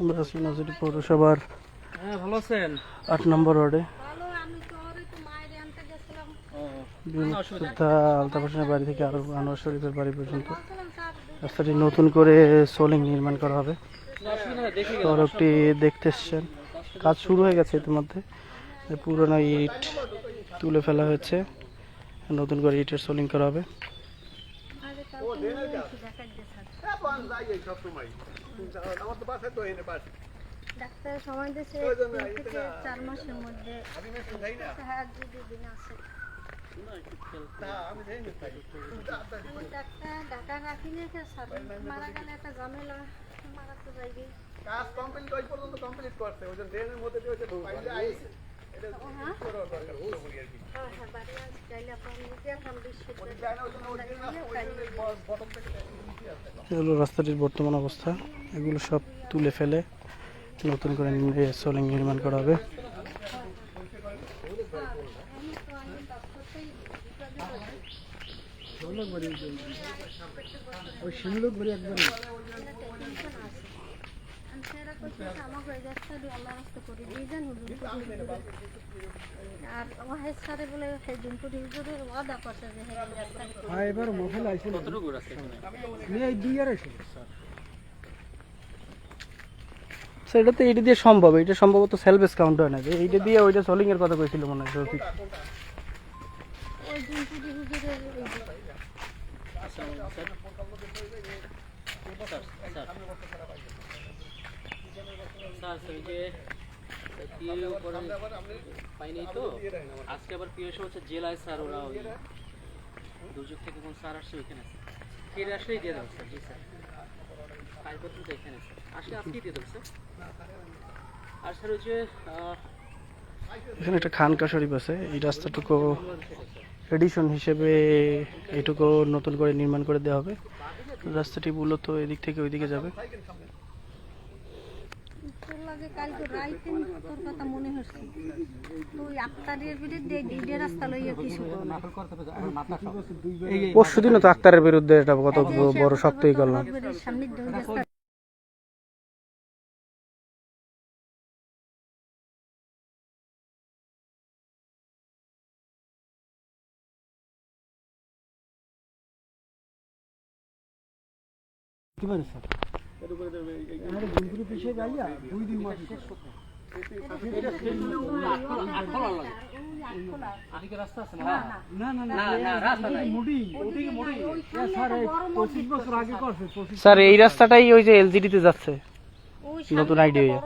আমরা আছি নজরুল পৌরসভার হ্যাঁ ভালো আছেন? আট নম্বর ওয়ার্ডে। ভালো আমি তো আর একটু মায়ের আনতে গেছিলাম। বিমুক্তা আলতাফ হোসেনের বাড়ি থেকে আরও আনোয়ার শরীফের বাড়ি পর্যন্ত। রাস্তাটি নতুন করে সোলিং নির্মাণ করা হবে। সড়কটি দেখতে এসছেন। কাজ শুরু হয়ে গেছে ইতিমধ্যে। পুরোনো ইট তুলে ফেলা হয়েছে। নতুন করে ইটের সোলিং করা হবে আগে কালকে নিয়ে এসে দেখাই দিয়ে স্যার ডাক্তার সময় দিয়েছে চার মাসের মধ্যে। হ্যাঁ যদি আছে। ডাক্তার ডাক্তার রাখি নিয়েছে মারা গেলে একটা ঝামেলা। মারা তো যাইবে কাজ কমপ্লিট ওই পর্যন্ত কমপ্লিট করছে। ওই যে ড্রেনের মধ্যে দিয়ে ওই যে আইছে এটা ও করা দরকার ওই করি আর কি বাড়ি আনছি চাইলে আপনার নিজে এখন বিস্কুট যায় না ওই জন্য ওই জন্য ওই জন্য বটম থেকে নিচে আছে এ হলো রাস্তাটির বর্তমান অবস্থা। এগুলো সব তুলে ফেলে নতুন করে সোলিং নির্মাণ করা হবে। ওই শিমুলক একবার এবার মহল আইছে কতটুকু আছে এই দুই আর আইছে স্যার এটা তো এইটা দিয়ে সম্ভব এটা সম্ভবত সেলফ কাউন্ট হয় না যে। এইটা দিয়ে ওইটা সোলিং এর কথা কইছিল মনে হয় রফিক ওই আজকে আবার হচ্ছে জেলায় স্যার ওরা থেকে স্যার আসছে এখানে এখানে একটা খানকা শরীফ আছে। এই রাস্তাটুকু এডিশন হিসেবে এটুকু নতুন করে নির্মাণ করে দেওয়া হবে। রাস্তাটি মূলত এদিক থেকে ওইদিকে যাবে। তোর লাগে কালকে রাইতে তোর কথা মনে হচ্ছে। তুই আক্তারের বিরুদ্ধে ডিডে রাস্তা লইয়া কিছু করো পরশু দিনও তো আক্তারের বিরুদ্ধে এটা কত বড় শক্তই করলাম। সামনে দুই রাস্তা কি মানে স্যার আমার বন্ধুর পিছিয়ে যাইয়া দুই দিন মাস আদিকে রাস্তা আছে না না না না না রাস্তা নাই মুডি স্যার এই পঁচিশ বছর আগে করছে পঁচিশ স্যার এই রাস্তাটাই ওই যে এলজিডিতে যাচ্ছে নতুন এই-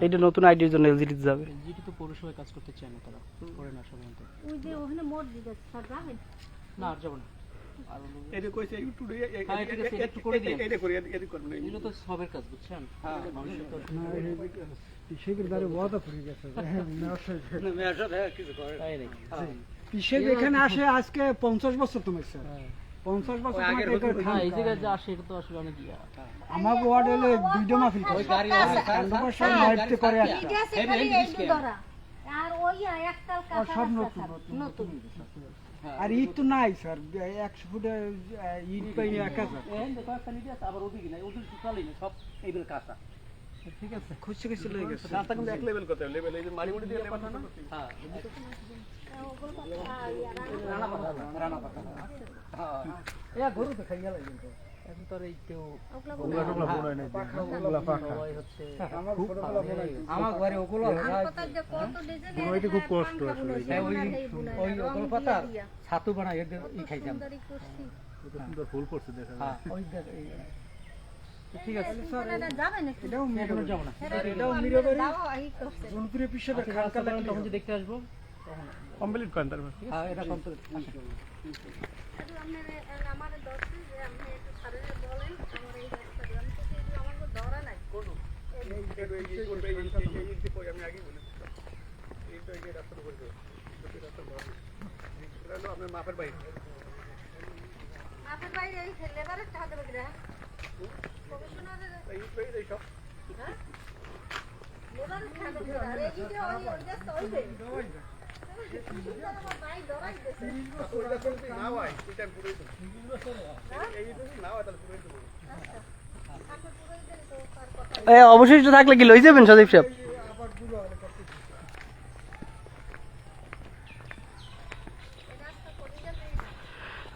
এইটা নতুন আইডির জন্য এলজিডিতে যাবে জিটি তো পৌরসভায় কাজ করতে চায় না তারা। করে না সাধারণত। ওই যে ওখানে মসজিদ আছে স্যার যাবেন? না আর যাব না। এটা কইছে একটু হ্যাঁ, ঠিক আছে, একটু করে দিন। এটা করে এদিক করবেন এগুলো তো সবের কাজ বুঝছেন? মানুষের তো ওয়াদা করে গেছে তাই নাকি? পিসেক এখানে আসে আজকে পঞ্চাশ বছর তোমার স্যার। পঞ্চাশ বছর। এই জায়গায় যা আসে তো আসলে অনেক ইয়া। আমার ওয়ার্ড হলে দুইটা মাহফিল করে। গাড়ি করে একটা ওই একটাল কাঁচা সব নতুন, নতুন আর ঈদ তো নাই স্যার। একশো ফুটে ঈদ পাই এক হাজার কয়েকটা নিতে আছে আবার ওদিকে নাই ওদিকে তো চলেই না সব এইগুলো কাঁচা। ঠিক আছে খুশি খুশি লেগে গেছে। রাস্তা কিন্তু এক লেভেল করতে লেভেল এই যে মারি মুড়ি দিয়ে লেভেল না হ্যাঁ রানা পাতা রানা পাতা ইয়া গরু তো খাইয়া লাগে এখন তো এই কেউ আমার ঘরে ওগুলো কথা যে কত ডিজাইন খুব কষ্ট ওই ওগুলো পাতা ছাতু বানাই ই খাইতাম। হ্যাঁ দেখ, এই ঠিক আছে স্যার এটাও যাব না। মিরবাড়ি জনপ্রিয় খানকা তখন তখন যে দেখতে আসব কমপ্লিট করেন তারপর। হ্যাঁ এটা কমপ্লিট। একটু আমার দর্শন যে আপনি একটু স্যারের বলেন আমার এই রাস্তা দিয়ে আমি তো এই যে আমার তো ধরা নাই আমি আগে বলে এই তো এই রাস্তার উপরে রাস্তা এটা হলো আপনার মাপের বাইরে আপনার বাইরে এই লেবারের টাকা দেবে কিনা প্রফেশনালের এই এই সব লেবারের টাকা দেবে কিনা? এই যে ওই ওই রাস্তা ওই যে ওইটা তো যদি না হয় ওইটা আমি পুরোই দেবো এই যদি না হয় তাহলে পুরোই দেবো এ, অবশিষ্ট থাকলে কি লই যাবেন সদীপ সাহেব?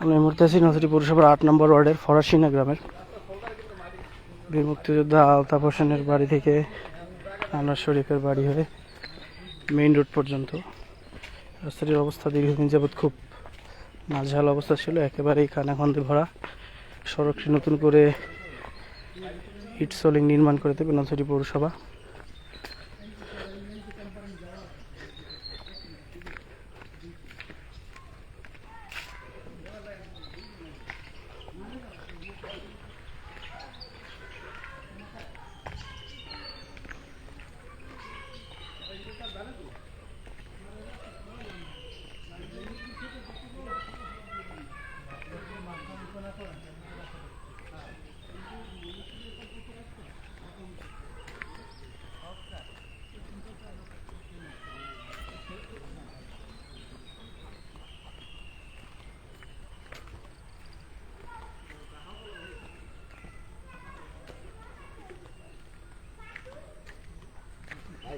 আমরা এই মুহূর্তে আছি নথুরি পৌরসভার আট নম্বর ওয়ার্ডের ফরাসিনা গ্রামের। বীর মুক্তিযোদ্ধা আলতাফ হোসেনের বাড়ি থেকে আনোয়ার শরীফের বাড়ি হয়ে মেইন রোড পর্যন্ত। রাস্তাটির অবস্থা দীর্ঘদিন যাবৎ খুব নাজেহাল অবস্থা ছিল, একেবারেই খানাখন্দে ভরা। সড়কটি নতুন করে ইট সোলিং নির্মাণ করে দেবে নথুরি পৌরসভা।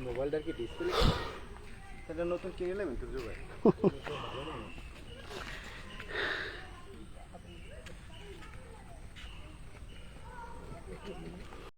মোবাইলটার কি ডিসপ্লে সেটা নতুন কিনে নেবেন তো ভাই